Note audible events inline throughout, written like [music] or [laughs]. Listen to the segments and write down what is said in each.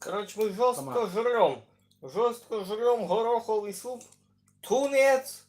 Короче, мы жестко Томат. жрем. Жестко жрем гороховый суп, тунец,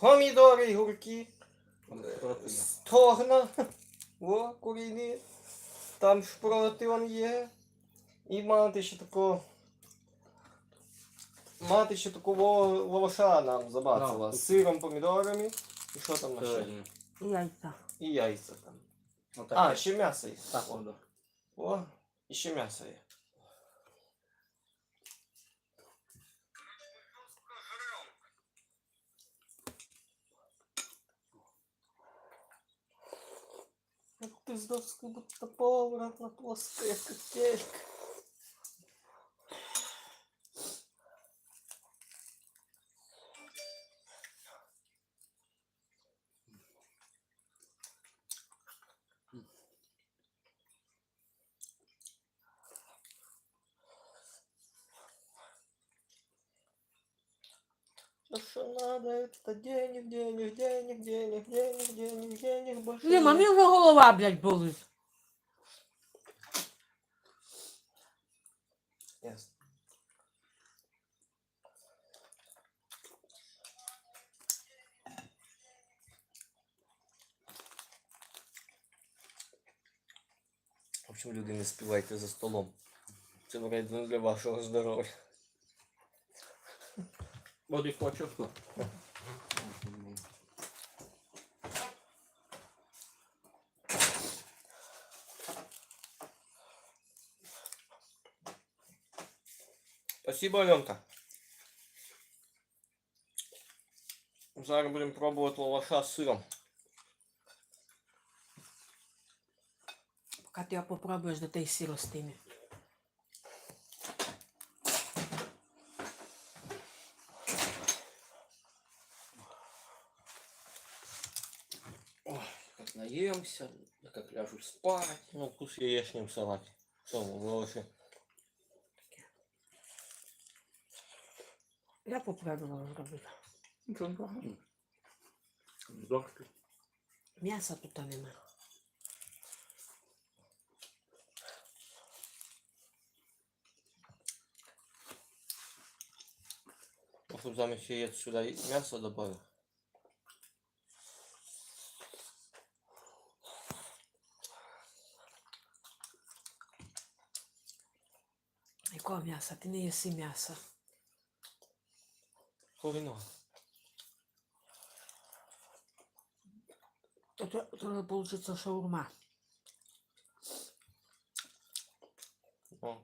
помидоры, огурки, Протеїн. стогна, [laughs] о, курині, там шпроти вон є. І мати ще такого. Мати ще такого лаваша нам забацала. Да. З сиром, помідорами. І що там на ще? Правильно. І яйця. І яйця там. Отак. А, ще м'ясо є. Так, О, воно. О, і ще м'ясо є. Сдавский будто повар на плоская как Ну что надо, это денег, денег, денег, денег, денег, денег, денег, больше Ні, нет. мамі вже голова, блядь, болить. Ясно. В общем, люди, не співайте за столом. Це вредно для вашого здоров'я. Води хочу. Спасибо, Аленка. Зараз будемо пробувати лаваша з сиром. Поки ти його попробуєш, до той сіро стине. Наемся, как ляжу спать. Ну, вкус яєчні в салаті. Що, в лаваші? Я попробувала зробити. Нічого непогано. М'яса тут нема. Может, замість яєць сюди м'ясо добавив? Якого м'яса? Ти не їси м'яса. То це то шаурма. О.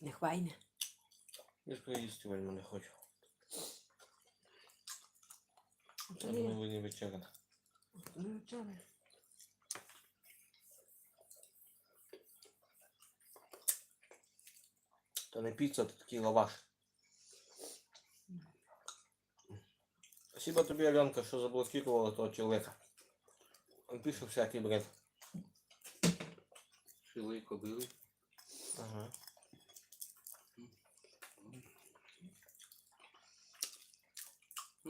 Не хвайне. Я ж поїсти вельми не хочу. Це не не вечеря. не вчора. То не піца, то такий лаваш. Спасибо тобі, Аленка, що заблокувала того чоловіка. Он пише всякий бред. Шили і. Ага.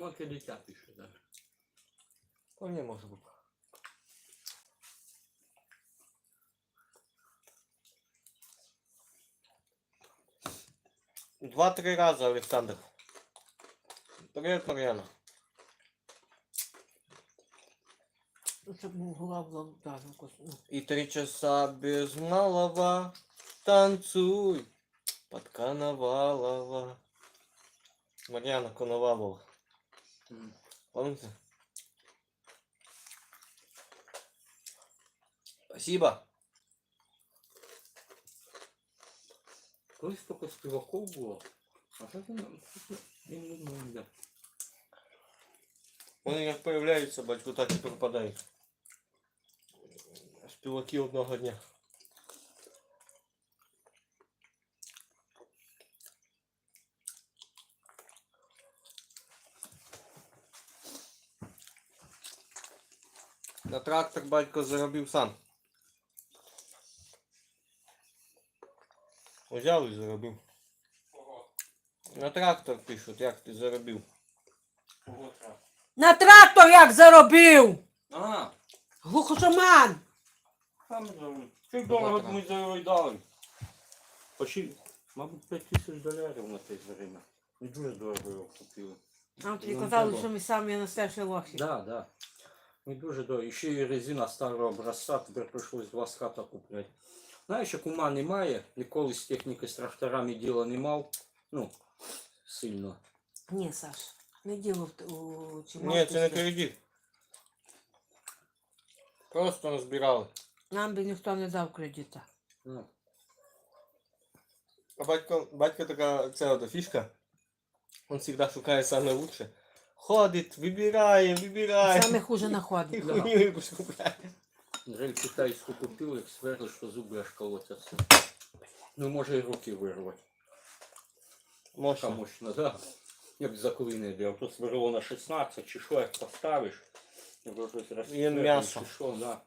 Ну, яке дитя пише, да. То не може бути. Два-три рази, Олександр. Привіт, Мар'яна. Ну, щоб був голова да, ну, ну. И три часа без малого танцуй под Коновалова. Марьяна Коновалова. М. Помните? Спасибо. Колись тільки співаков було. А так він він не йде. Вони як появляються, батько, так і пропадають. Співаки одного дня. На трактор батько заробив сам. Взяв і заробив. На трактор пишуть, як ти заробив. На трактор як заробив! А, Глухошаман! там чуть дорого Багато. ми за його дали. Почти, мабуть, 5 тисяч доларів на те время. Не дуже дорого його купили. Нам тобі казали, що ми самі настоящі лохи. Да, да. Не дуже дорого. І ще й резина старого образця, тепер прийшлось два ската купляти. Знаєш, як ума немає, ніколи з техніки з тракторами діла не мав. Ну, сильно. Ні, Саш, не діло в т- у чи Ні, це не кредит. Просто назбирали. Нам би ніхто не дав кредита. Ну, А батько, батько така ця от фішка. Он всегда шукає саме лучше. Ходить, вибирає, вибирає. Саме хуже І знаходить. Да. хуйню якусь купляє. Жаль, китайську купив, як сверли, що зуби аж колотяться. Ну, може і руки вирвати. Мощно. Мощно, да. Як за клини йде. Тут сверло на 16, чи що, як поставиш. Його щось розстрелює, м'ясо. Чи що, да.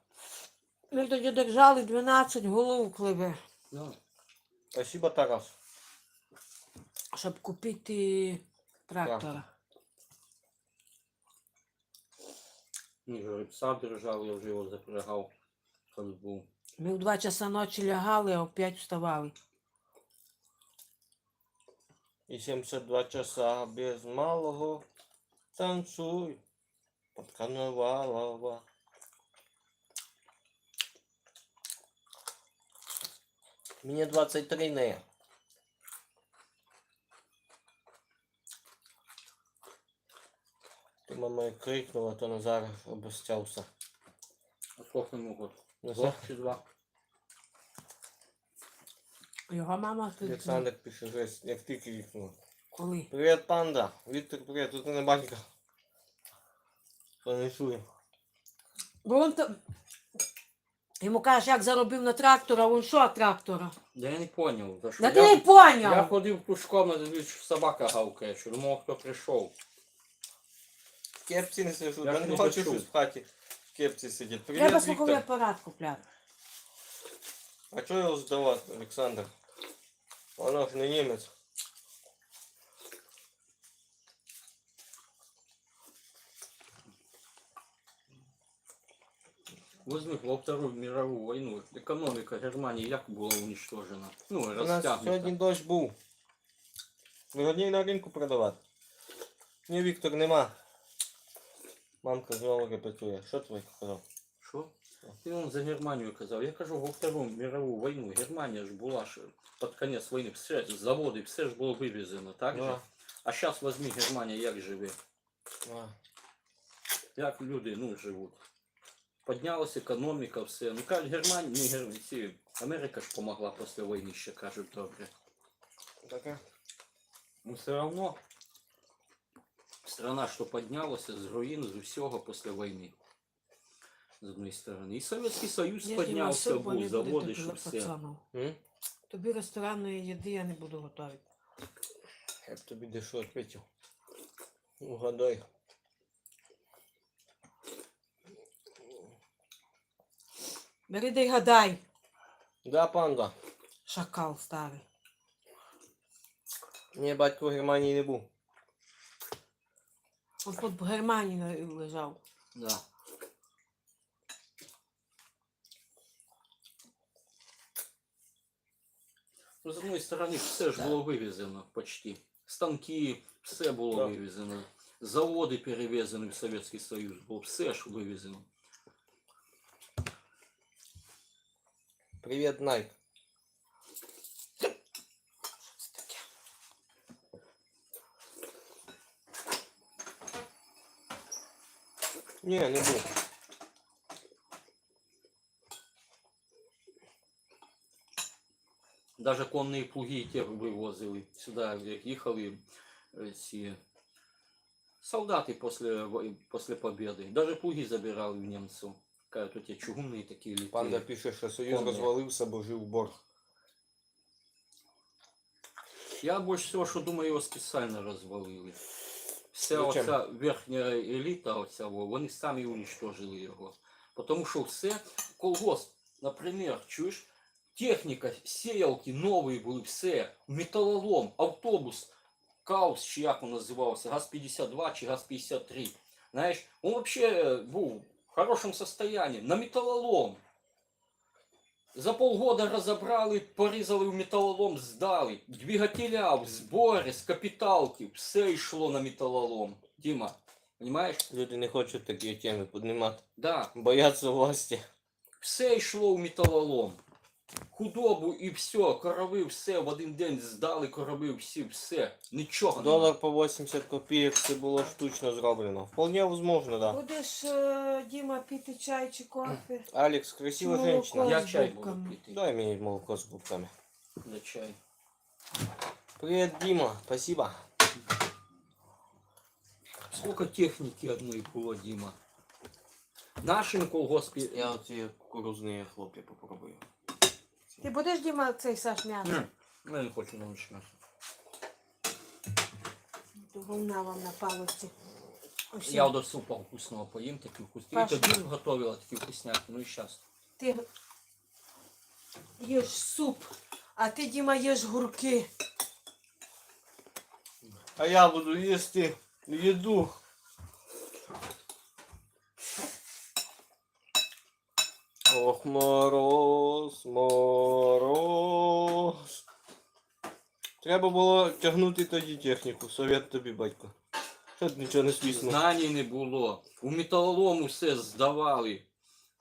Ми тоді держали 12 голов кливе, Да. Спасибо, Тарас. щоб купити трактора. Ні, жеребця держав, я вже його запрягав. Коли був. Ми в 2 часа ночі лягали, а в 5 вставали. І 72 часа без малого. Танцуй. Под коновалова. Мені 23 не. Мама як крикнула, то Назар обостявся. А сколько йому год? Назар, Год чи два? Його мама тут Олександр пише жесть, як ти крикнула. коли? Привіт, панда. Віктор, привіт, тут не батька. Не. Бо він то... Йому кажеш, як заробив на трактора, він що трактора? Да я не понял. За що? Да я, ти не я поняв! ходив пушком, а дивлюсь, собака гавкає, що думав, хто прийшов. Кепці не сижу, Я я ж не не почув. щось в хаті. В кепці сидить. Треба Привіт, слуховий Віктор. апарат купляти. А чого його здавати, Олександр? Воно ж не німець. Возьми во Вторую мировую войну. Экономика Германии як була уничтожена? Ну, У нас розтягнута. сьогодні дощ був. Вигодні на ринку продавати. Ні, Віктор, нема. Мамка знову репетує. Що твій казав? Що? Ти он за Германію казав. Я кажу, во Вторую мирову війну Германія ж була ж під кінець війни, все, заводи, все ж було вивезено, так же? Да. А зараз возьми Германія, як живе? А. Як люди ну, живуть? Піднялася економіка, все. Ну кажуть, Германія, не Германія, Америка ж помогла після війни, ще кажуть добре. Таке. Ну все равно страна, що піднялася з руїн, з усього після війни. З одної сторони. І Совєтський Союз Я піднявся, не був, заводи, буде що все. пацанів. М? Тобі ресторанної їди я не буду готувати. Я б тобі дещо відповів. Угадай. Бери дай гадай, Да, панда. шакал старий. Ні, батько в Германії не був. Он тут в Германії лежав. Да. Ну, з одної сторони, все ж було вивезено почти. Станки, все було Так. вивезено. Заводи перевезені в Совєтський Союз, було все ж вивезено. Привіт, Найк. Ні, не був. Даже конні плуги ті вивозили. Сюди як їхали е, ці солдати після, во- після. Даже плуги забирали в німців. Кажуть, оті чугунні такі літають. Панда пише, що Союз Помню. розвалився, бо жив борг. Я більше всього, що думаю, його спеціально розвалили. Вся Зачем? оця верхня еліта, оця, вони самі уничтожили його. Тому що все, колгосп, наприклад, чуєш, техніка, сіялки нові були, все, металолом, автобус, Каус, чи як він називався, ГАЗ-52 чи ГАЗ-53. Знаєш, він взагалі був в хорошому состоянии, на металолом. За полгода разобрали, порізали в металолом, здали. Двигателя, збори, з капіталки, все йшло на металолом. Діма, понимаешь? Люди не хочуть такі теми піднімати. Да, Бояться власті. все йшло в металолом. Худобу і все, корови, все в один день здали, корови, всі, все. Нічого. Долар по 80 копійок це було штучно зроблено. Вполне возможно, да. Будеш, е, Діма, піти чай чи кофе? Алекс, красивая Молоко. женщина. Я чай буду пити. Дай мне молоко с губками. За чай. Привет, Дима. Спасибо. Сколько техніки одної було, Діма? В нашому колгоспі... Я вот эти кукурузные хлопья попробую. Ти будеш, Діма, цей Саш м'ясо? Ні, я не хочу на м'ясо. Волна вам на палиці. Ось Я до супа вкусного поїм, такий вкусний. І Паша. тоді готувала такі вкусняки, ну і зараз. Ти їш суп, а ти, Діма, їш гурки. А я буду їсти їду. Ох, мороз, мороз. Треба було тягнути тоді техніку. Совет тобі, батько. Що ти нічого не свісно? Знань не було. У металолом все здавали.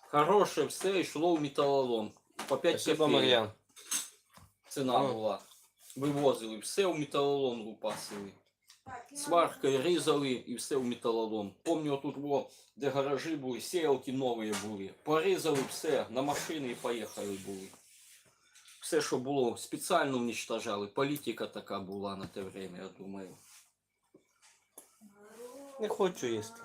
Хороше все йшло в металолом. По 5 Спасибо, копійок Мар'ян. ціна Ну. була. Вивозили, все в металолом лупасили. Сваркою різали і все в металолом. Помню, тут во, де гаражі були, сіялки нові були. Порізали все, на машини і поїхали були. Все, що було, спеціально уничтожали. Політика така була на те время, я думаю. Не хочу їсти.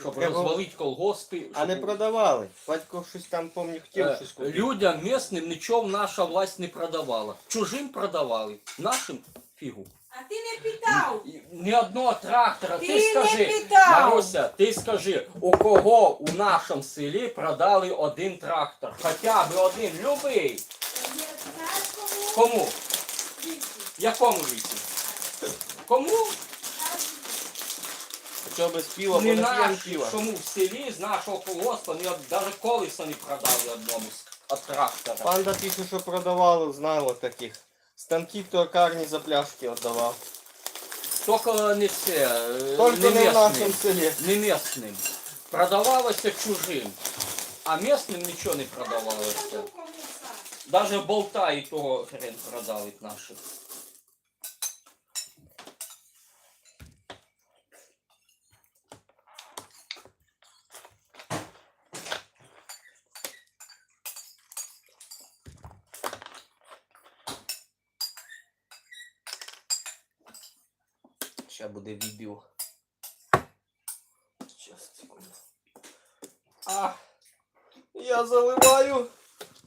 Щоб Треба- розвалити колгоспи. А не щоб- продавали. Батько щось там, помню, хотів Е, щось купити. Людям місним нічого наша власть не продавала. Чужим продавали, нашим фігу. А ти не питав. Ні одного трактора. Ти, Ти не скажи, питав. Маруся, ти скажи, у кого у нашому селі продали один трактор? Хоча б один, любий. Кому? Якому віці? Кому? Хоча б з пива, Не бо не п'ємо чому в селі з нашого колгоспу ні од- навіть колеса не продали одному з от трактора. Панда пише, що продавали, знало таких. Станки токарні за пляшки віддавав. Тільки не все. Только Тільки не в нашому селі. Не місним. Продавалося чужим. А місним нічого не продавалося. Даже болта і того хрен продали наших.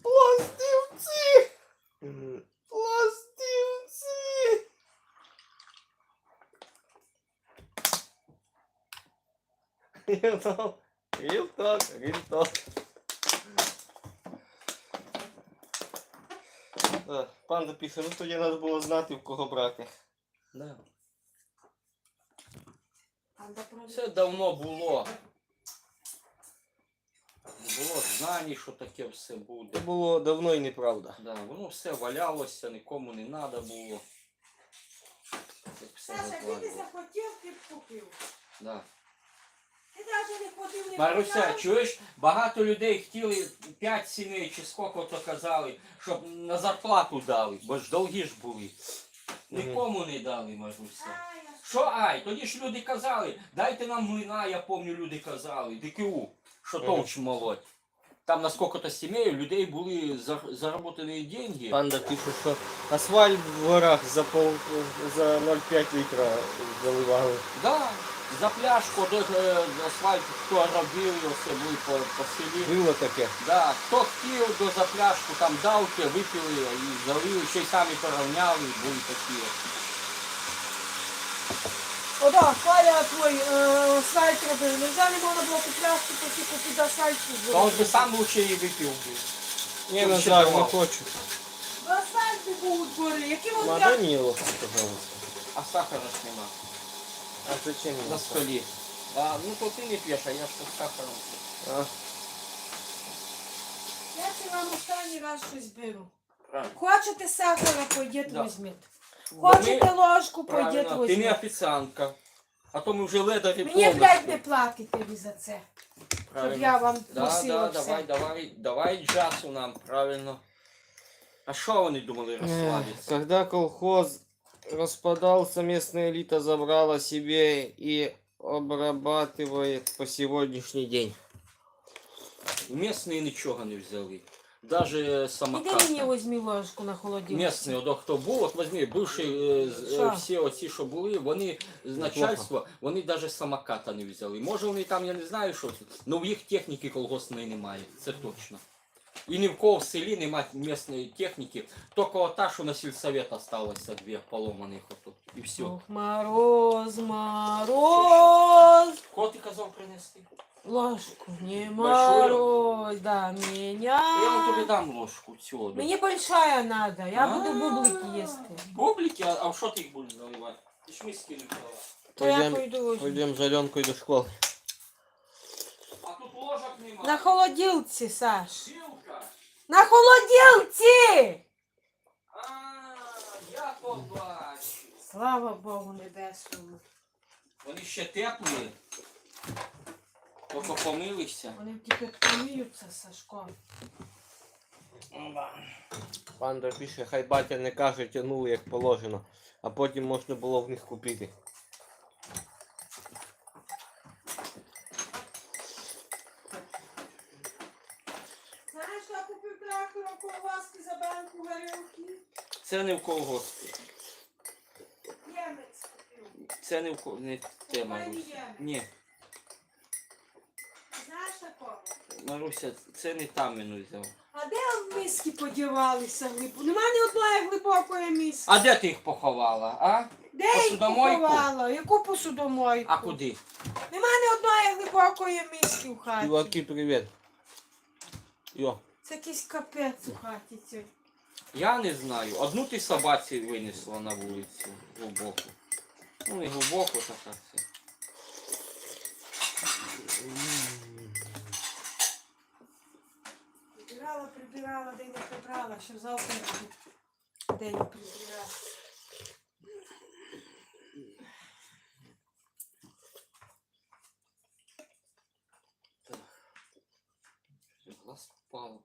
Пластивці! М, Пластивці! Рілток, рілток, рілток. Е, Панда пише, ну тоді треба було знати, в кого брати. да. Це давно було. Було знані, що таке все буде. Це було давно і неправда. Да, воно все валялося, нікому не треба було. Все Саша, ти закладено. захотів, ти б купив. Да. Ти навіть не ходив, не Маруся, питав. чуєш, багато людей хотіли 5 сімей чи скільки то казали, щоб на зарплату дали, бо ж довгі ж були. Нікому не дали, Маруся. А, Що ай? Тоді ж люди казали, дайте нам млина, я пам'ятаю, люди казали, ДКУ, що Мгм. товч молоть. Там на сколько-то сімей у людей були зар- заработані деньги. Панда пише, що асфальт в горах за пол за 0,5 літра заливали. Да, за пляшку де е, асфальт, хто робив, все були по, по селі. Було таке. Да, хто хотів, до за пляшку там давки, випили і залили, ще й самі порівняли, були такі. О, да, Коля твой е, асфальт робив. Нельзя не можна було петляшку тільки під асфальт. То он би сам лучше і випив би. Ні, Тут Назар, не давав. хочу. До асфальту будуть гори. Які вони прям... Даніло, пожалуйста. А сахара ж нема. А зачем На мені? столі. А, ну то ти не п'єш, а я ж з сахаром. А? Я це вам останній раз щось беру. Правильно. Хочете сахара, пойдіть Да. візьміть. Бо Хочете ми- ложку, пойдіть Правильно, ти не візьміть. офіціантка. А то ми вже ледарі Мені, блядь, не платите ви за це. Щоб Правильно. я вам Да, носила да, все. давай, давай, давай джасу нам, правильно. А що вони думали розслабитися? Когда колхоз распадался, местная элита забрала себе и обрабатывает по сегодняшний день. Місні нічого не взяли. Даже Іди мені самокат. візьмі ложку на холодильник. Місні, от хто був, от візьми, бивші е, з- е, Що? всі оці, що були, вони з начальства, вони навіть самоката не взяли. Може вони там, я не знаю, що, але в їх техніки колгоспної немає, це точно. І ні в кого в селі немає місної техніки, тільки ота, що на сільсовет осталося дві поломаних отут. І все. Ох, мороз, мороз. Кого ти казав принести? Ложку. Не Большую? мороз, да, меня. Я вам тобі дам ложку цього. Мені большая надо, я А. буду бублики їсти. Бублики, а, а в що ти їх будеш заливати? Ти ж миски не взяла. То я Пойдем, пойду возьму. пойдем за Аленкой до школы. А тут ложок немає. На холодилці, Саш. Білка. На холодилці! А, я побачу. Слава Богу небесному. Вони ще теплі. Тільки помилися. Вони тільки поміються, Сашко. Панда пише, хай батя не каже, тянули як положено, а потім можна було в них купити. Знаєш, я купив трактор ковбаски за банку горілки? Це не в колгоспі. Німець купив. Це не в ко- не те, Мені Маруся. є. Ні, Знаєш такого? Маруся, це не там він взяв. А де миски подівалися глибоко? Нема ні одної глибокої миски. А де ти їх поховала, а? Де їх посудомойку? поховала? Яку посудомойку? А куди? Нема ні одної глибокої миски в хаті. Чуваки, привіт. Йо. Це якийсь капець у хаті цей. Я не знаю. Одну ти собаці винесла на вулицю глибоко. Ну не глибоко, така це. Прибирала, прибирала, день не прибрала, щоб завтра день прибирала. Глаз попало.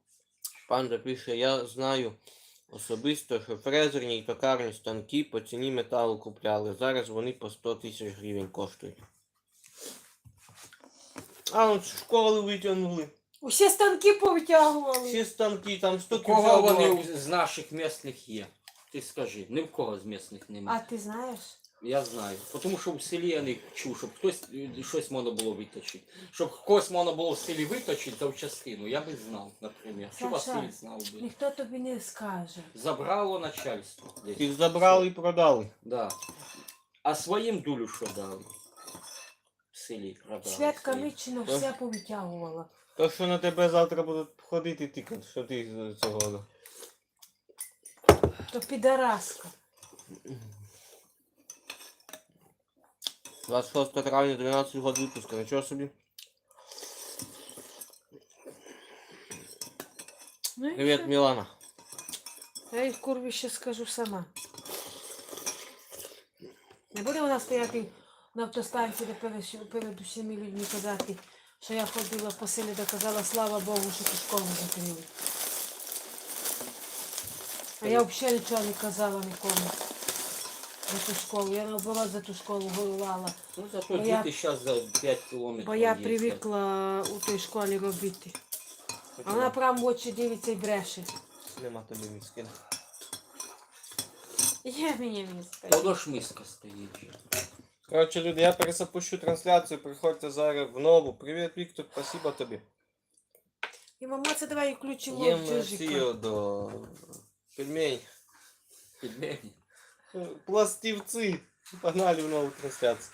Панда пише, я знаю особисто, що фрезерні і токарні станки по ціні металу купляли. Зараз вони по 100 тисяч гривень коштують. А от з школи витягнули. Усі станки повитягували. Всі станки, там У 100 кого вони з наших місних є? Ти скажи, ні в кого з місних А немає. ти знаєш? Я знаю. Тому що в селі я не чув, щоб хтось е, щось можна було виточити. Щоб когось можна було в селі виточити за частину, я би знав, наприклад. Що Саша, Василь знав би. Ніхто тобі не скаже. Забрало начальство. десь. Їх забрали і продали. Да. А своїм дулю що дали? В селі продали. Святка своїм. Митчина все повитягувала. То, що на тебе завтра будуть ходити тикати, що ти з цього. То підараска. 26 травня, 12 год випуска, нічого собі. Ну і Привіт, все. Мілана. Я їй курві ще скажу сама. Не буде вона стояти на автостанції, де перед, перед усіма людьми казати, що я ходила по селі, де казала, слава Богу, що ту школу закрили. А я взагалі нічого не казала нікому за ту школу. Я наоборот за ту школу воювала. Ну зато Бо я- діти зараз за 5 кілометрів. Бо я їздять. привикла у той школі робити. А вона прям в очі дивиться і бреше. Нема тобі міськи. Є мені міска. Воно ж миска стоїть. же. Коротше, люди, я перезапущу трансляцію, приходьте зараз в нову. Привіт, Віктор, спасибо тобі. І мама, це давай включимо Є в чужі. до пельмень. Пельмені. Пластівці. Погнали в нову трансляцію.